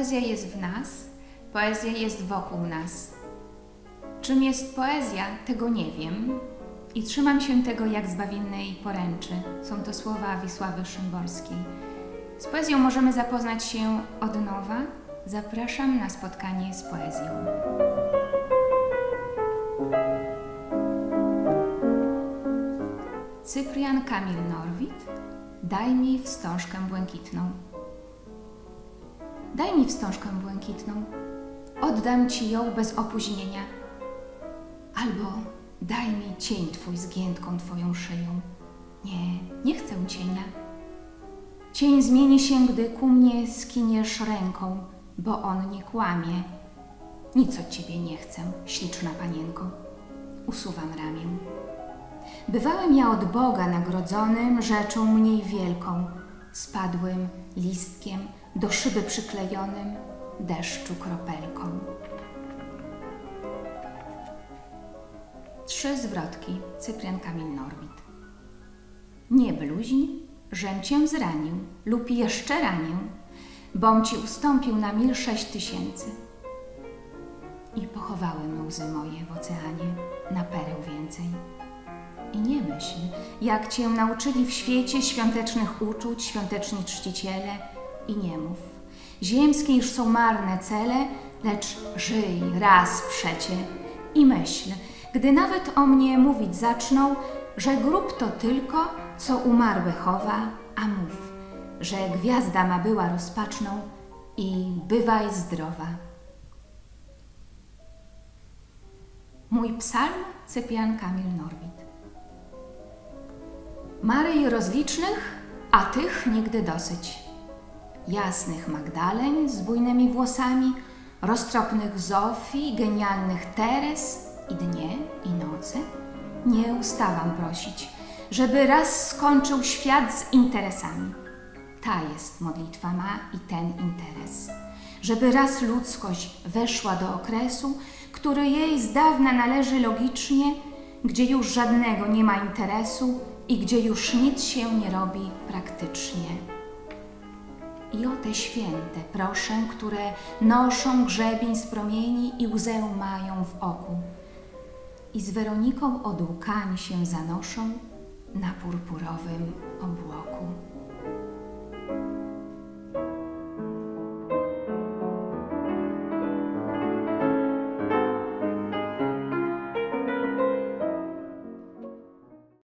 Poezja jest w nas, poezja jest wokół nas. Czym jest poezja, tego nie wiem i trzymam się tego jak zbawiennej poręczy. Są to słowa Wisławy Szymborskiej. Z poezją możemy zapoznać się od nowa. Zapraszam na spotkanie z poezją. Cyprian Kamil Norwid Daj mi wstążkę błękitną. Daj mi wstążkę błękitną. Oddam ci ją bez opóźnienia. Albo daj mi cień twój z giętką twoją szyją. Nie, nie chcę cienia. Cień zmieni się, gdy ku mnie skiniesz ręką, bo on nie kłamie. Nic od ciebie nie chcę, śliczna panienko. Usuwam ramię. Bywałem ja od Boga nagrodzonym rzeczą mniej wielką, spadłym listkiem, do szyby przyklejonym, deszczu kropelką. Trzy zwrotki, Cyprian Kamil Norwid. Nie bluźń, żem cię zranił lub jeszcze ranię, bom ci ustąpił na mil sześć tysięcy. I pochowałem łzy moje w oceanie, na pereł więcej. I nie myśl, jak cię nauczyli w świecie świątecznych uczuć świąteczni czciciele i nie mów. Ziemskie już są marne cele, lecz żyj raz przecie i myśl, gdy nawet o mnie mówić zaczną, że grób to tylko, co umarły chowa, a mów, że gwiazda ma była rozpaczną i bywaj zdrowa. Mój psalm Cyprian Kamil Norwid. Maryi rozlicznych, a tych nigdy dosyć. Jasnych Magdaleń z bujnymi włosami, roztropnych Zofii, genialnych Teres i dnie i noce. Nie ustawam prosić, żeby raz skończył świat z interesami. Ta jest modlitwa ma i ten interes. Żeby raz ludzkość weszła do okresu, który jej z dawna należy logicznie, gdzie już żadnego nie ma interesu i gdzie już nic się nie robi praktycznie. I o te święte proszę, które noszą grzebień z promieni i łzę mają w oku. I z Weroniką od łkań się zanoszą na purpurowym obłoku.